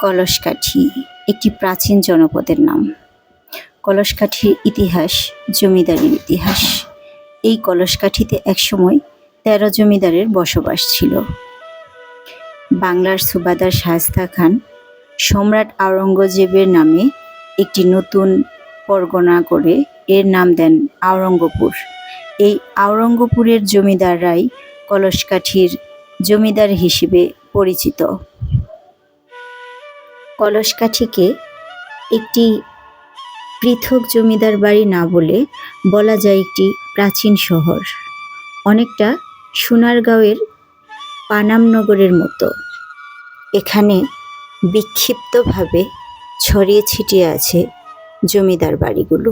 কলসকাঠি, একটি প্রাচীন জনপদের নাম। কলসকাঠির ইতিহাস জমিদারির ইতিহাস। এই কলসকাঠিতে একসময় তেরো জমিদারের বসবাস ছিল। বাংলার সুবাদার শায়েস্তা খান সম্রাট আওরঙ্গজেবের নামে একটি নতুন পরগনা করে এর নাম দেন আওরঙ্গপুর। এই আওরঙ্গপুরের জমিদাররাই কলসকাঠির জমিদার হিসেবে পরিচিত। কলসকাঠিকে একটি পৃথক জমিদার বাড়ি না বলে বলা যায় একটি প্রাচীন শহর। অনেকটা সোনারগাঁওয়ের পানামনগরের মতো। এখানে বিক্ষিপ্তভাবে ছড়িয়ে ছিটিয়ে আছে জমিদার বাড়িগুলো।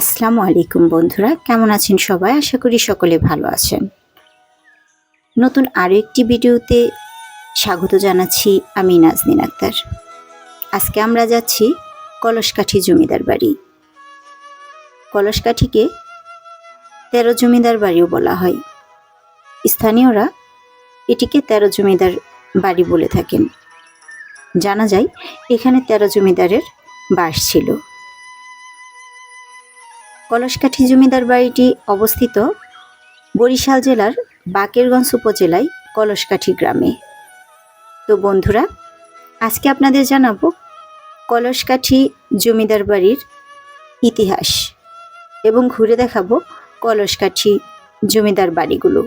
আসসালামু আলাইকুম বন্ধুরা, কেমন আছেন সবাই? আশা করি সকলে ভালো আছেন। নতুন আরও একটি ভিডিওতে স্বাগত জানাচ্ছি আমি নাজনীন আক্তার। আজকে আমরা যাচ্ছি কলসকাঠি জমিদার বাড়ি। কলসকাঠিকে তেরো জমিদার বাড়িও বলা হয়। স্থানীয়রা এটিকে তেরো জমিদার বাড়ি বলে থাকেন। জানা যায়, এখানে তেরো জমিদারের বাস ছিল। কলসকাঠি জমিদার বাড়িটি অবস্থিত বরিশাল জেলার বাকেরগঞ্জ উপজেলায় কলসকাঠি গ্রামে। তো বন্ধুরা, আজকে আপনাদের জানাব কলসকাঠি জমিদার বাড়ির ইতিহাস এবং ঘুরে দেখাবো কলসকাঠি জমিদার বাড়িগুলো।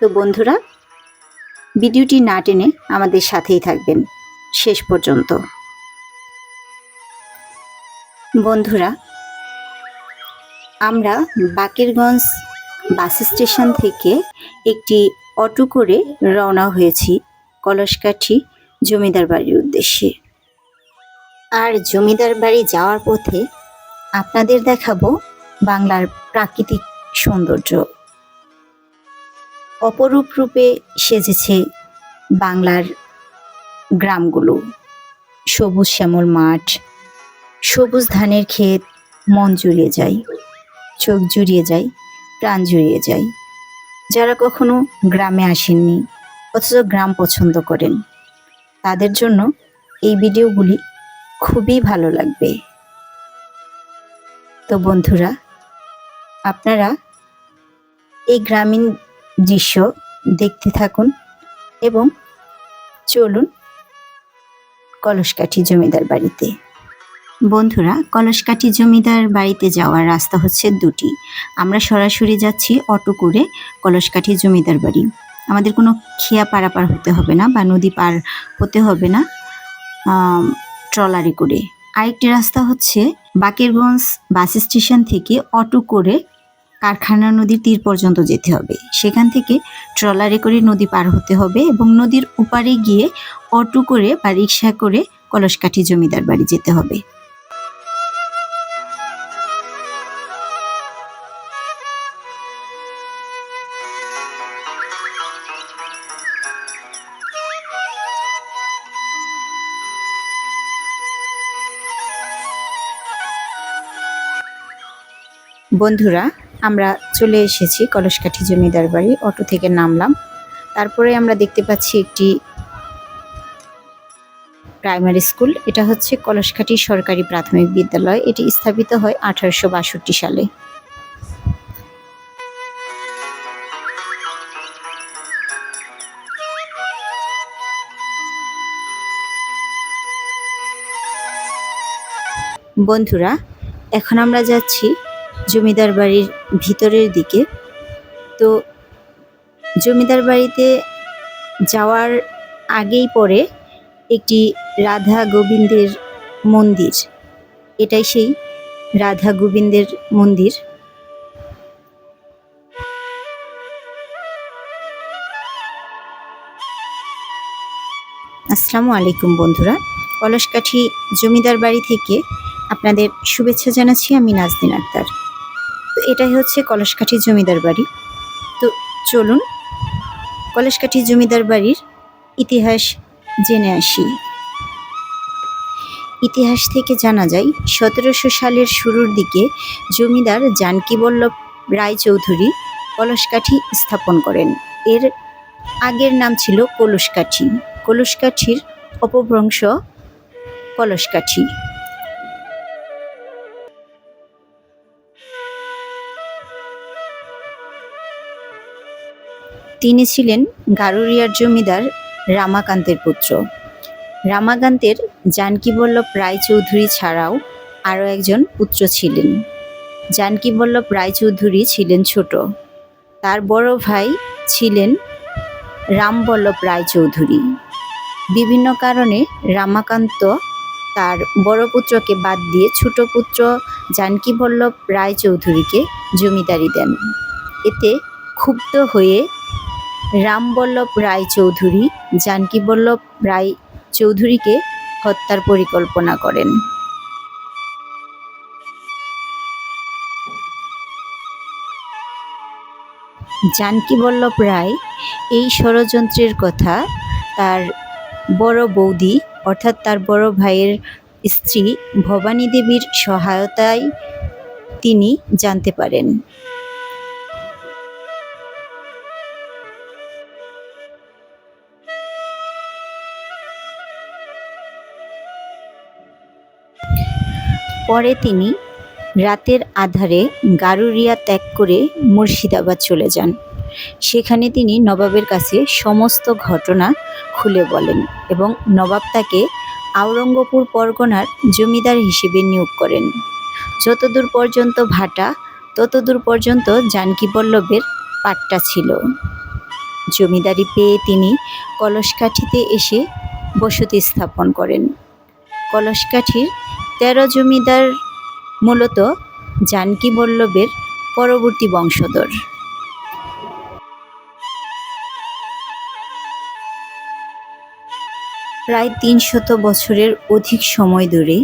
তো বন্ধুরা, ভিডিওটি না টেনে আমাদের সাথেই থাকবেন। শেষ পর্যন্ত। বন্ধুরা, আমরা বাকেরগঞ্জ বাস স্টেশন থেকে একটি অটো করে রওনা হয়েছি কলসকাঠি জমিদার বাড়ির উদ্দেশ্যে। আর জমিদার বাড়ি যাওয়ার পথে আপনাদের দেখাবো বাংলার প্রাকৃতিক সৌন্দর্য। অপরূপ রূপে সেজেছে বাংলার গ্রামগুলো। সবুজ শ্যামল মাঠ সবুজ ধানের ক্ষেত, মন জুড়িয়ে যায়, চোখ জুড়িয়ে যায়, প্রাণ জুড়িয়ে যায়। যারা কখনো গ্রামে আসেননি, অথচ গ্রাম পছন্দ করেন, তাদের জন্য এই ভিডিওগুলি খুবই ভালো লাগবে। তো বন্ধুরা, আপনারা এই গ্রামীণ দৃশ্য দেখতে থাকুন এবং চলুন কলসকাঠি জমিদার বাড়িতে। বন্ধুরা, কলসকাঠি জমিদার বাড়িতে যাওয়ার রাস্তা হচ্ছে দুটি। আমরা সরাসরি যাচ্ছি অটো করে কলসকাঠি জমিদার বাড়ি। আমাদের কোনো খেয়া পারাপার হতে হবে না বা নদী পার হতে হবে না ট্রলারে করে। আরেকটি রাস্তা হচ্ছে বাকেরগঞ্জ বাস স্টেশন থেকে অটো করে কারখানা নদীর তীর পর্যন্ত যেতে হবে। সেখান থেকে ট্রলারে করে নদী পার হতে হবে এবং নদীর উপারে গিয়ে অটো করে বা রিক্সা করে কলসকাঠি জমিদার বাড়ি যেতে হবে। বন্ধুরা, আমরা চলে এসেছি কলসকাঠি জমিদার বাড়ি, অটো থেকে নামলাম। তারপরে আমরা দেখতে পাচ্ছি একটি প্রাইমারি স্কুল, এটা হচ্ছে কলসকাঠি সরকারি প্রাথমিক বিদ্যালয়। এটি স্থাপিত হয় আঠারোশো বাষট্টি সালে। বন্ধুরা, এখন আমরা যাচ্ছি জমিদার বাড়ির ভিতরের দিকে। তো জমিদার বাড়িতে যাওয়ার আগেই পরে একটি রাধা গোবিন্দের মন্দির। এটাই সেই রাধা গোবিন্দের মন্দির। আসসালামু আলাইকুম বন্ধুরা। কলসকাঠি জমিদার বাড়ি থেকে আপনাদের শুভেচ্ছা জানাচ্ছি। আমি নাজদিন আক্তার। তো এটাই হচ্ছে কলসকাঠি জমিদার বাড়ি। তো চলুন, কলসকাঠি জমিদার বাড়ির ইতিহাস জেনে আসি। ইতিহাস থেকে জানা যায়, সতেরোশো সালের শুরুর দিকে জমিদার জানকীবল্লভ রায়চৌধুরী কলসকাঠি স্থাপন করেন। এর আগের নাম ছিল কলসকাঠি। কলসকাঠির অপভ্রংশ কলসকাঠি। তিনি ছিলেন গারুরিয়ার জমিদার রামাকান্তের পুত্র। রামাকান্তের জানকীবল্লভ রায়চৌধুরী ছাড়াও আরও একজন পুত্র ছিলেন। জানকীবল্লভ রায়চৌধুরী ছিলেন ছোট। তার বড় ভাই ছিলেন রামবল্লভ রায়চৌধুরী। বিভিন্ন কারণে রামাকান্ত তার বড় পুত্রকে বাদ দিয়ে ছোট পুত্র জানকীবল্লভ রায়চৌধুরীকে জমিদারি দেন। এতে ক্ষুব্ধ হয়ে রামবল্লভ রায় রায়চৌধুরী জানকীবল্লভ রায় চৌধুরীকে হত্যার পরিকল্পনা করেন। জানকীবল্লভ রায় এই ষড়যন্ত্রের কথা তার বড় বৌদি অর্থাৎ তার বড় ভাইয়ের স্ত্রী ভবানী দেবীর সহায়তায় তিনি জানতে পারেন। পরে তিনি রাতের আধারে গারুরিয়া ত্যাগ করে মুর্শিদাবাদ চলে যান। সেখানে তিনি নবাবের কাছে সমস্ত ঘটনা খুলে বলেন এবং নবাব তাকে আওরঙ্গপুর পরগনার জমিদার হিসেবে নিয়োগ করেন। যতদূর পর্যন্ত ভাটা, ততদূর পর্যন্ত জানকীবল্লভের পাট্টা ছিল। জমিদারি পেয়ে তিনি কলসকাঠিতে এসে বসতি স্থাপন করেন। কলসকাঠির তেরো জমিদার মূলত জানকী বল্লভের পরবর্তী বংশধর। প্রায় তিনশত বছরের অধিক সময় ধরে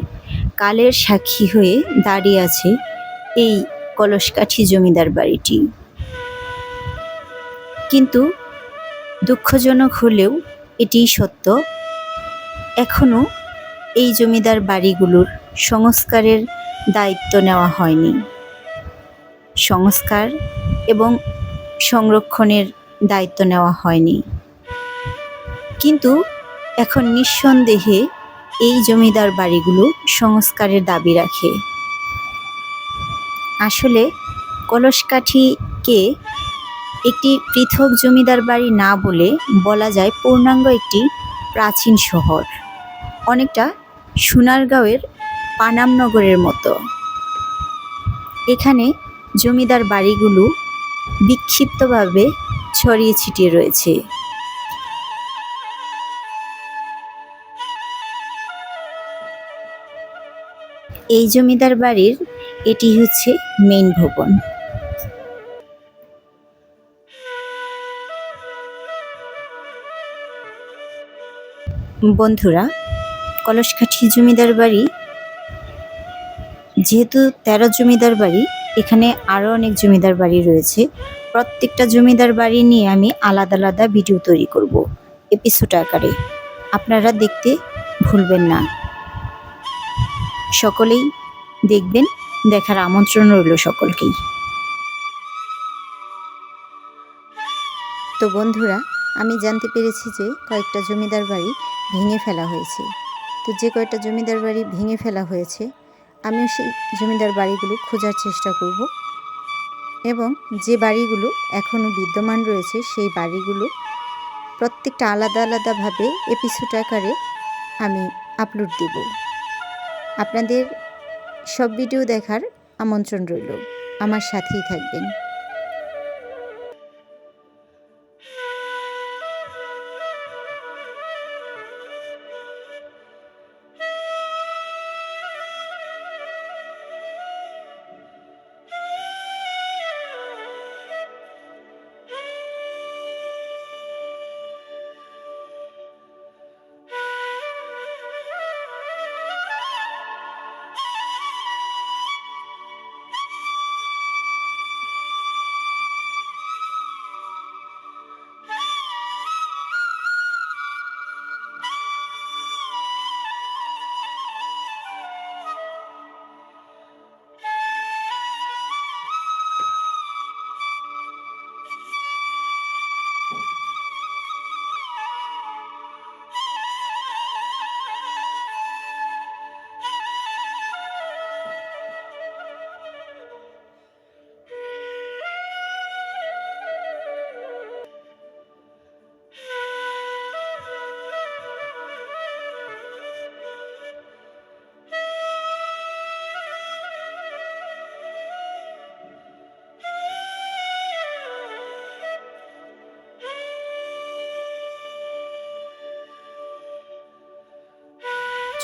কালের সাক্ষী হয়ে দাঁড়িয়ে আছে এই কলসকাঠি জমিদার বাড়িটি। কিন্তু দুঃখজনক হলেও এটি সত্য, এখনও এই জমিদার বাড়িগুলোর সংস্কারের দায়িত্ব নেওয়া হয়নি। সংস্কার এবং সংরক্ষণের দায়িত্ব নেওয়া হয়নি। কিন্তু এখন নিঃসন্দেহে এই জমিদার বাড়িগুলো সংস্কারের দাবি রাখে। আসলে কলসকাঠিকে একটি পৃথক জমিদার বাড়ি না বলে বলা যায় পূর্ণাঙ্গ একটি প্রাচীন শহর। অনেকটা সোনারগাঁওয়ের পানামনগরের মতো। এখানে জমিদার বাড়িগুলো বিক্ষিপ্তভাবে ছড়িয়ে ছিটিয়ে রয়েছে। এই জমিদার বাড়ির এটি হচ্ছে মেইন ভবন। বন্ধুরা, কলসকাঠি জমিদার বাড়ি যেহেতু তেরো জমিদার বাড়ি, এখানে আরও অনেক জমিদার বাড়ি রয়েছে। প্রত্যেকটা জমিদার বাড়ি নিয়ে আমি আলাদা আলাদা ভিডিও তৈরি করব এপিসোড আকারে। আপনারা দেখতে ভুলবেন না। সকলেই দেখবেন, দেখার আমন্ত্রণ রইল সকলকেই। তো বন্ধুরা, আমি জানতে পেরেছি যে কয়েকটা জমিদার বাড়ি ভেঙে ফেলা হয়েছে। তো যে কয়েকটা জমিদার বাড়ি ভেঙে ফেলা হয়েছে আমিও সেই জমিদার বাড়িগুলো খোঁজার চেষ্টা করব। এবং যে বাড়িগুলো এখনও বিদ্যমান রয়েছে, সেই বাড়িগুলো প্রত্যেকটা আলাদা আলাদাভাবে এপিসোড আকারে আমি আপলোড দেব। আপনাদের সব ভিডিও দেখার আমন্ত্রণ রইল। আমার সাথেই থাকবেন।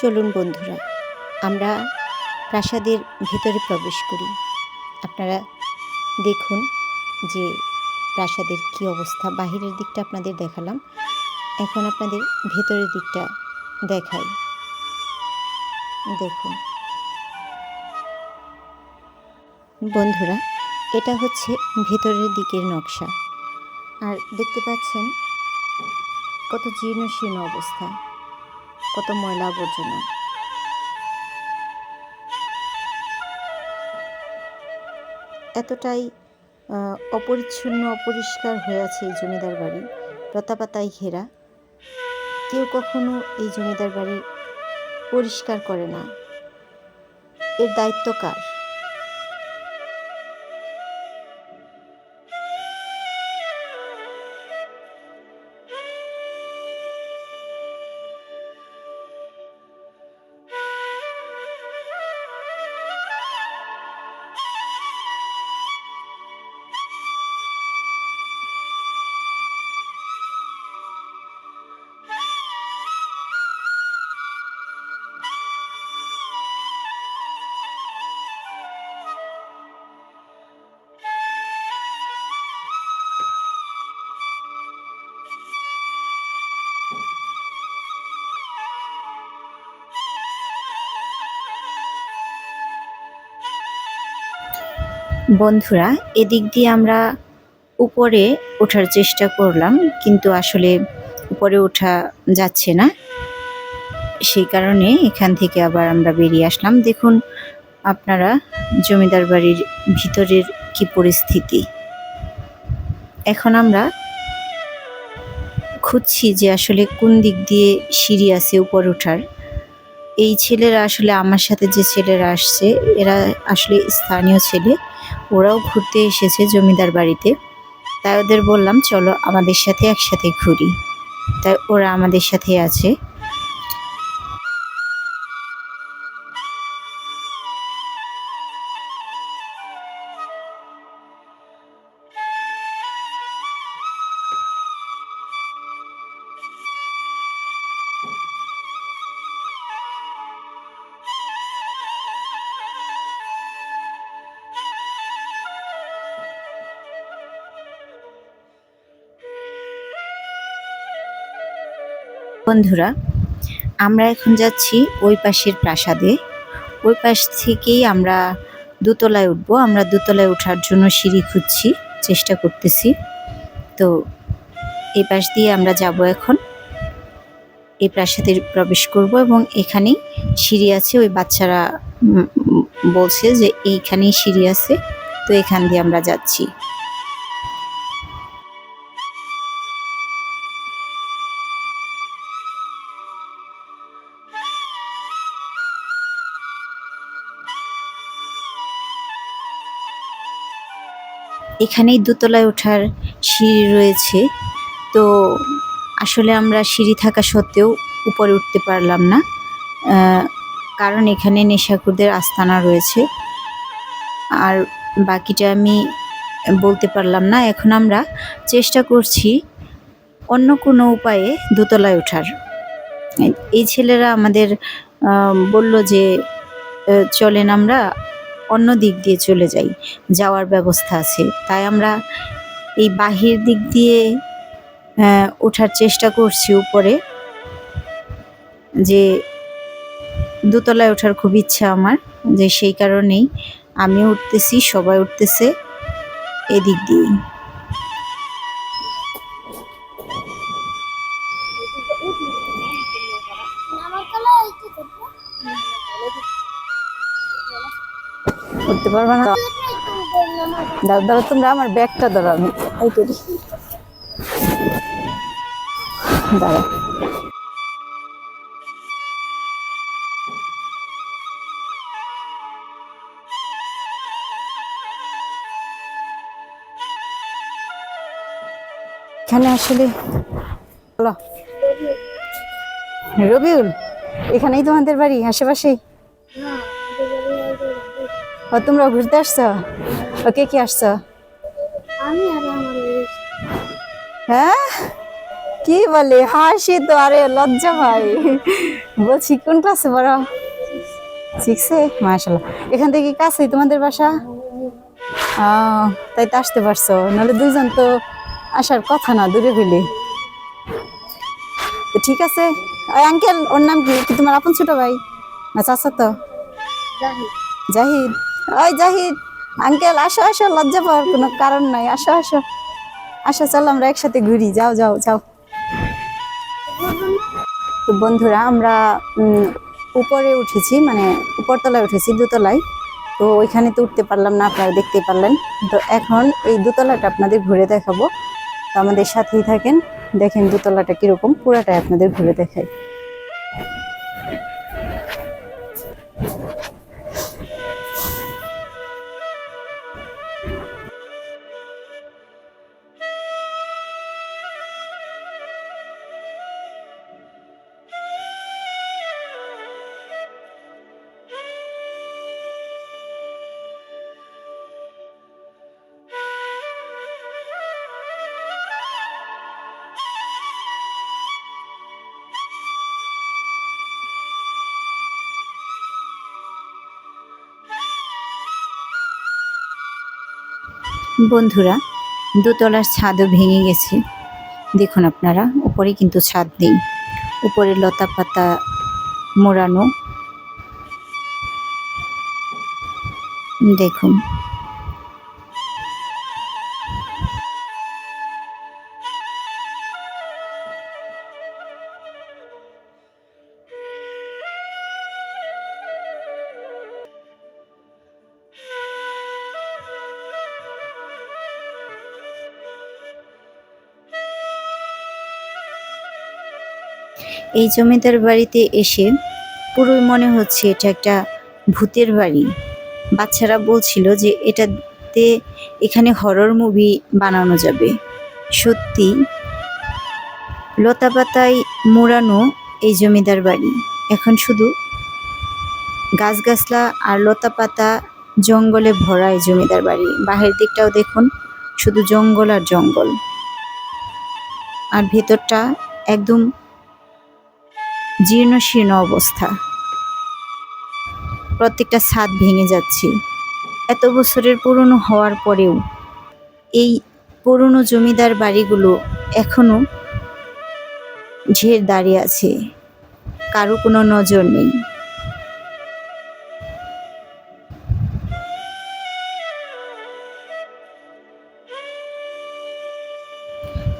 চলুন বন্ধুরা, আমরা প্রাসাদের ভেতরে প্রবেশ করি। আপনারা দেখুন যে প্রাসাদের কি অবস্থা। বাহিরের দিকটা আপনাদের দেখালাম, এখন আপনাদের ভেতরের দিকটা দেখাই। দেখুন। বন্ধুরা, এটা হচ্ছে ভেতরের দিকের নকশা। আর দেখতে পাচ্ছেন কত জীর্ণ শীর্ণ অবস্থা। কত ময়লা আবর্জনা। এতটাই অপরিচ্ছন্ন, অপরিষ্কার হয়ে আছে এই জমিদার বাড়ি। লতাপাতায় ঘেরা। কেউ কখনো এই জমিদার বাড়ি পরিষ্কার করে না। এর দায়িত্ব কার? বন্ধুরা, এদিক দিয়ে আমরা উপরে ওঠার চেষ্টা করলাম, কিন্তু আসলে উপরে ওঠা যাচ্ছে না। সেই কারণে এখান থেকে আবার আমরা বেরিয়ে আসলাম। দেখুন, আপনারা জমিদার বাড়ির ভিতরের কি পরিস্থিতি। এখন আমরা খুঁজছি যে আসলে কোন দিক দিয়ে সিঁড়ি আছে উপর ওঠার। এই ছেলেরা আসলে আমার সাথে যে ছেলেরা আসছে, এরা আসলে স্থানীয় ছেলে। ওরাও ঘুরতে এসেছে জমিদার বাড়িতে। তাই ওদের বললাম, চলো আমাদের সাথে একসাথে ঘুরি। তাই ওরা আমাদের সাথে আছে। বন্ধুরা, আমরা এখন যাচ্ছি ওই পাশের প্রাসাদে। ওই পাশ থেকেই আমরা দোতলায় উঠবো। আমরা দোতলায় ওঠার জন্য সিঁড়ি খুঁজছি, চেষ্টা করতেছি। তো এই পাশ দিয়ে আমরা যাব এখন। এই প্রাসাদে প্রবেশ করব এবং এখানেই সিঁড়ি আছে। ওই বাচ্চারা বলছে যে এইখানেই সিঁড়ি আছে। তো এখান দিয়ে আমরা যাচ্ছি। এখানেই দোতলায় ওঠার সিঁড়ি রয়েছে। তো আসলে আমরা সিঁড়ি থাকা সত্ত্বেও উপরে উঠতে পারলাম না। কারণ এখানে নেশাকুরদের আস্তানা রয়েছে। আর বাকিটা আমি বলতে পারলাম না। এখন আমরা চেষ্টা করছি অন্য কোনো উপায়ে দোতলায় ওঠার। এই ছেলেরা আমাদের বলল যে চলেন আমরা অন্য দিক দিয়ে চলে যাই। যাওয়ার ব্যবস্থা আছে। তাই আমরা এই বাহির দিক দিয়ে ওঠার চেষ্টা করছি উপরে। যে দোতলায় ওঠার খুব ইচ্ছা আমার, যে সেই কারণেই আমি উঠতেছি, সবাই উঠতেছে এদিক দিয়ে উঠতে পারবে না। দাও দাঁড়া তোমরা আমার ব্যাগটা ধরো আমি। এই দাঁড়া। এখানে আসলে রবিউল, এখানেই তোমাদের বাড়ি, আশেপাশেই? ও তোমরা ঘুরতে আসছো? ও কে কি আসছো? আমি আর আমার হ্যাঁ? কি বলে? হাসি তো আরে লজ্জা ভাই। বলছি কোন ক্লাসে বড় সিক্সে মাশাল্লাহ এখান থেকে কি কাছেই তোমাদের বাসা? তাই তো আসতে পারছ। নাহলে দুইজন তো আসার কথা না দূরে হইলে। ঠিক আছে। ওই আঙ্কেল ওর নাম কি? কি তোমার আপন ছোট ভাই? না চাচা তো? জাহিদ? ওই জাহিদ আঙ্কেল আসো আসো, লজ্জা পাওয়ার কোনো কারণ নাই, আসো আসো। আসো, চলো আমরা একসাথে ঘুরি, যাও যাও যাও। তো বন্ধুরা, আমরা উপরে উঠেছি মানে উপরতলায় উঠেছি, দোতলায়। তো ওইখানে তো উঠতে পারলাম না, আপনারা দেখতে পারলেন। তো এখন এই দোতলাটা আপনাদের ঘুরে দেখাবো। তো আমাদের সাথেই থাকেন, দেখেন দোতলাটা কীরকম, পুরাটাই আপনাদের ঘুরে দেখাই। বন্ধুরা, দোতলার ছাদও ভেঙে গেছে। দেখুন আপনারা, উপরে কিন্তু ছাদ নেই। উপরে লতা পাতা মোড়ানো। দেখুন। এই জমিদার বাড়িতে এসে পুরোই মনে হচ্ছে, এটা একটা ভূতের বাড়ি। বাচ্চারা বলছিল যে এটাতে এখানে হরর মুভি বানানো যাবে। সত্যি, লতাপাতায় মোড়ানো এই জমিদার বাড়ি। এখন শুধু গাছগাছলা আর লতাপাতা জঙ্গলে ভরা এই জমিদার বাড়ি। বাহির দিকটাও দেখুন, শুধু জঙ্গল আর জঙ্গল। আর ভেতরটা একদম জীর্ণ শীর্ণ অবস্থা। প্রত্যেকটা ছাদ ভেঙে যাচ্ছে। এত বছরের পুরনো হওয়ার পরেও এই পুরনো জমিদার বাড়িগুলো এখনও ঝের দাঁড়িয়ে আছে। কারও কোনো নজর নেই।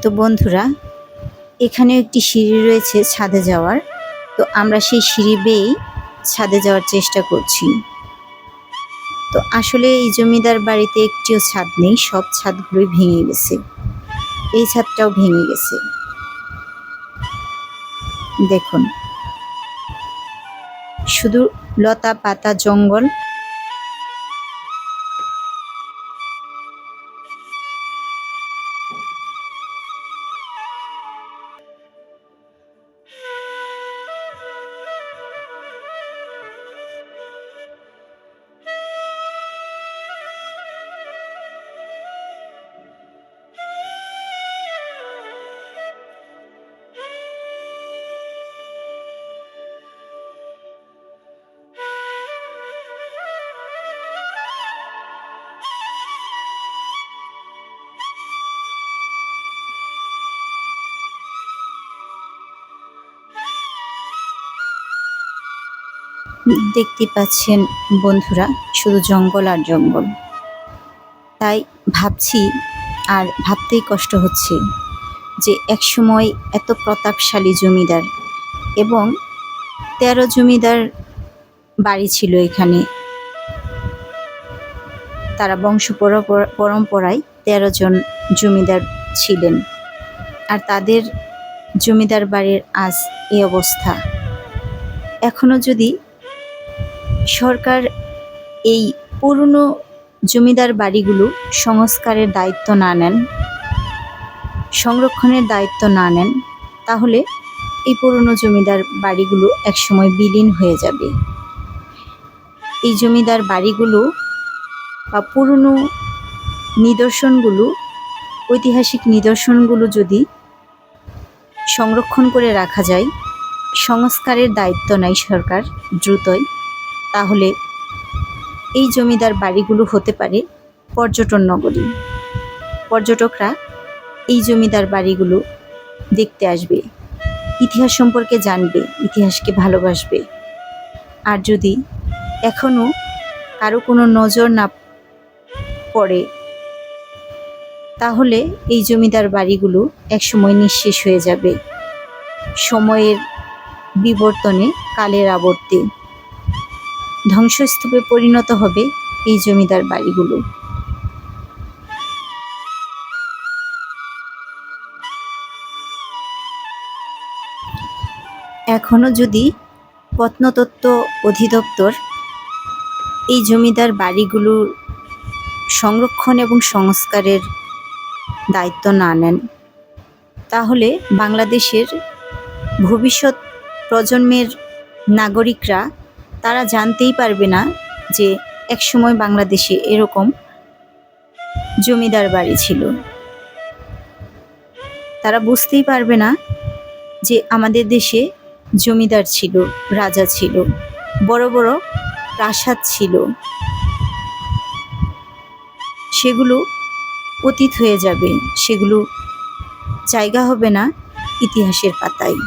তো বন্ধুরা, এখানেও একটি সিঁড়ি রয়েছে ছাদে যাওয়ার। তো আমরা সেই সিঁড়ি বেয়েই ছাদে যাওয়ার চেষ্টা করছি। তো আসলে এই জমিদার বাড়িতে একটিও ছাদ নেই, সব ছাদগুলোই ভেঙে গেছে। এই ছাদটাও ভেঙে গেছে। দেখুন, শুধু লতা পাতা জঙ্গল দেখতে পাচ্ছেন বন্ধুরা, শুধু জঙ্গল আর জঙ্গল। তাই ভাবছি আর ভাবতেই কষ্ট হচ্ছে যে একসময় এত প্রতাপশালী জমিদার এবং তেরো জমিদার বাড়ি ছিল এখানে। তারা বংশ পরম্পরায় তেরো জন জমিদার ছিলেন আর তাদের জমিদার বাড়ির আজ এই অবস্থা। এখনও যদি সরকার এই পুরনো জমিদার বাড়িগুলো সংস্কারের দায়িত্ব না নেন, সংরক্ষণের দায়িত্ব না নেন, তাহলে এই পুরনো জমিদার বাড়িগুলো একসময় বিলীন হয়ে যাবে। এই জমিদার বাড়িগুলো বা পুরনো নিদর্শনগুলো, ঐতিহাসিক নিদর্শনগুলো যদি সংরক্ষণ করে রাখা যায়, সংস্কারের দায়িত্ব নেয় সরকার, দ্রুতই। তাহলে এই জমিদার বাড়িগুলো হতে পারে পর্যটন নগরী। পর্যটকরা এই জমিদার বাড়িগুলো দেখতে আসবে, ইতিহাস সম্পর্কে জানবে, ইতিহাসকে ভালোবাসবে। আর যদি এখনও কারও কোনো নজর না পড়ে, তাহলে এই জমিদার বাড়িগুলো একসময় নিঃশেষ হয়ে যাবে। সময়ের বিবর্তনে কালের আবর্তে। ধ্বংসস্তূপে পরিণত হবে এই জমিদার বাড়িগুলো। এখনও যদি প্রত্নতত্ত্ব অধিদপ্তর এই জমিদার বাড়িগুলোর সংরক্ষণ এবং সংস্কারের দায়িত্ব না নেন, তাহলে বাংলাদেশের ভবিষ্যৎ প্রজন্মের নাগরিকরা তারা জানতেই পারবে না যে একসময় বাংলাদেশে এরকম জমিদার বাড়ি ছিল। তারা বুঝতেই পারবে না যে আমাদের দেশে জমিদার ছিল, রাজা ছিল, বড় বড় প্রাসাদ ছিল। সেগুলো অতীত হয়ে যাবে, সেগুলো জায়গা হবে না ইতিহাসের পাতায়।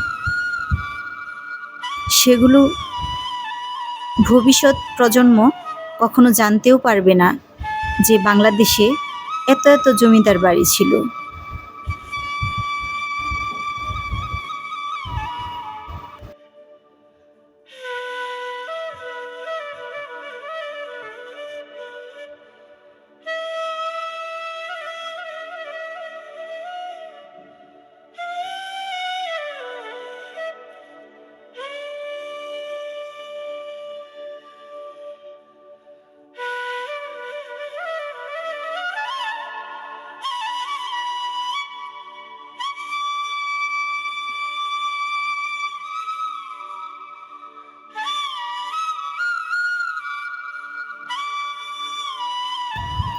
সেগুলো ভবিষ্যৎ প্রজন্ম কখনো জানতেও পারবে না যে বাংলাদেশে এত এত জমিদার বাড়ি ছিল।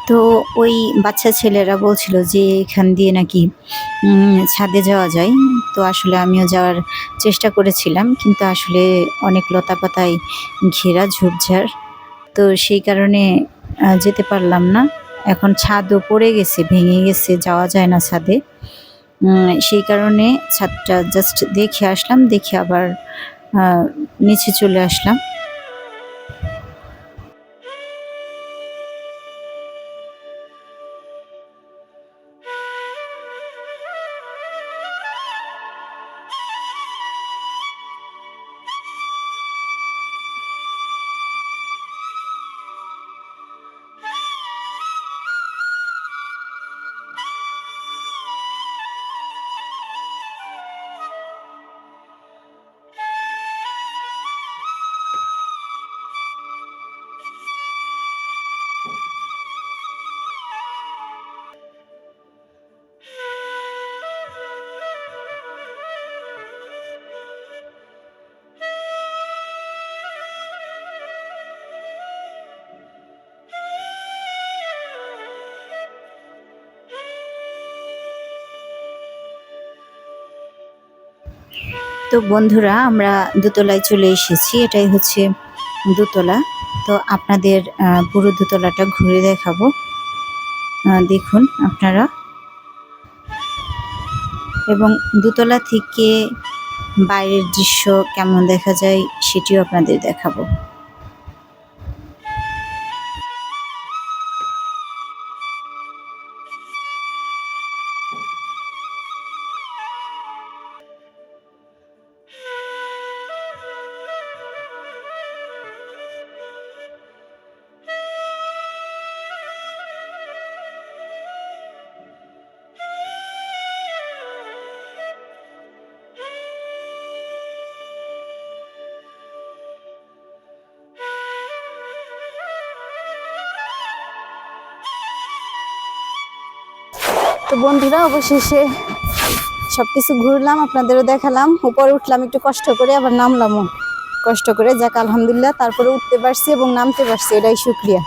তো ওই বাচ্চা ছেলেরা বলছিল যে এখান দিয়ে নাকি ছাদে যাওয়া যায়। তো আসলে আমিও যাওয়ার চেষ্টা করেছিলাম, কিন্তু আসলে অনেক লতা পাতায় ঘেরা, ঝোপঝাড়। তো সেই কারণে যেতে পারলাম না। এখন ছাদও পড়ে গেছে, ভেঙে গেছে, যাওয়া যায় না ছাদে। সেই কারণে ছাদটা জাস্ট দেখে আসলাম, দেখে আবার নিচে চলে আসলাম। তো বন্ধুরা, আমরা দোতলায় চলে এসেছি। এটাই হচ্ছে দোতলা। তো আপনাদের পুরো দোতলাটা ঘুরে দেখাবো। দেখুন আপনারা। এবং দোতলা থেকে বাইরের দৃশ্য কেমন দেখা যায় সেটিও আপনাদের দেখাবো। তো বন্ধুরা, অবশেষে সব কিছু ঘুরলাম, আপনাদেরও দেখালাম। উপরে উঠলাম, একটু কষ্ট করে আবার নামলামও। কষ্ট করে, যাক, আলহামদুলিল্লাহ, তারপরে উঠতে পারছি এবং নামতে পারছি, এটাই শুক্রিয়া।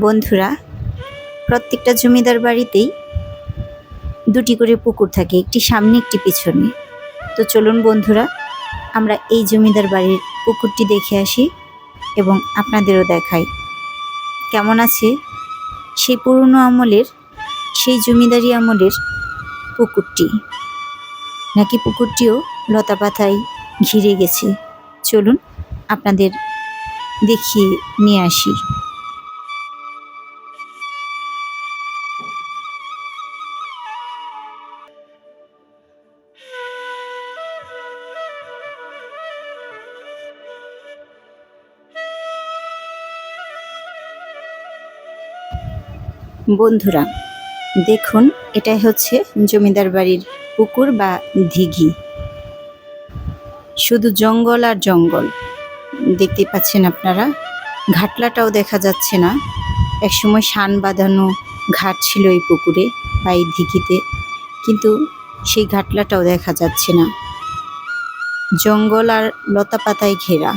বন্ধুরা, প্রত্যেকটা জমিদার বাড়িতেই দুটি করে পুকুর থাকে, একটি সামনে, একটি পিছনে। তো চলুন বন্ধুরা, আমরা এই জমিদার বাড়ির পুকুরটি দেখে আসি এবং আপনাদেরও দেখাই। কেমন আছে? সেই পুরনো আমলের, সেই জমিদারি আমলের পুকুরটি। নাকি পুকুরটিও লতা পাতায় ঘিরে গেছে? চলুন আপনাদের দেখিয়ে নিয়ে আসি। বন্ধুরা, দেখুন, এটাই হচ্ছে জমিদার বাড়ির পুকুর বা দিঘি শুধু জঙ্গল আর জঙ্গল, দেখতে পাচ্ছেন আপনারা? ঘাটলাটাও দেখা যাচ্ছে না। একসময় শান বাঁধানো ঘাট ছিল এই পুকুরে বা এই দিঘিতে কিন্তু সেই ঘাটলাটাও দেখা যাচ্ছে না। জঙ্গল আর লতা পাতায় ঘেরা।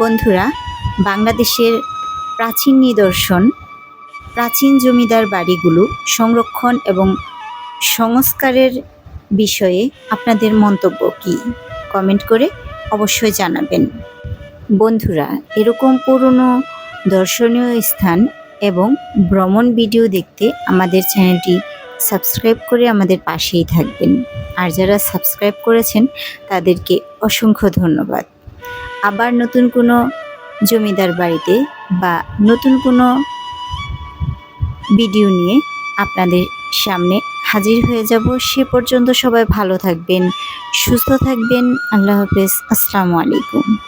বন্ধুরা বাংলাদেশের প্রাচীন নিদর্শন, প্রাচীন জমিদার বাড়িগুলো সংরক্ষণ এবং সংস্কারের বিষয়ে আপনাদের মন্তব্য কি? কমেন্ট করে অবশ্যই জানাবেন। বন্ধুরা, এরকম পুরনো দর্শনীয় স্থান এবং ভ্রমণ ভিডিও দেখতে আমাদের চ্যানেলটি সাবস্ক্রাইব করে আমাদের পাশেই থাকবেন। আর যারা সাবস্ক্রাইব করেছেন, তাদেরকে অসংখ্য ধন্যবাদ। আবার নতুন কোনো জমিদার বাড়িতে বা নতুন কোনো ভিডিও নিয়ে আপনাদের সামনে হাজির হয়ে যাব। সে পর্যন্ত সবাই ভালো থাকবেন, সুস্থ থাকবেন। আল্লাহ হাফেজ। আসসালামু আলাইকুম।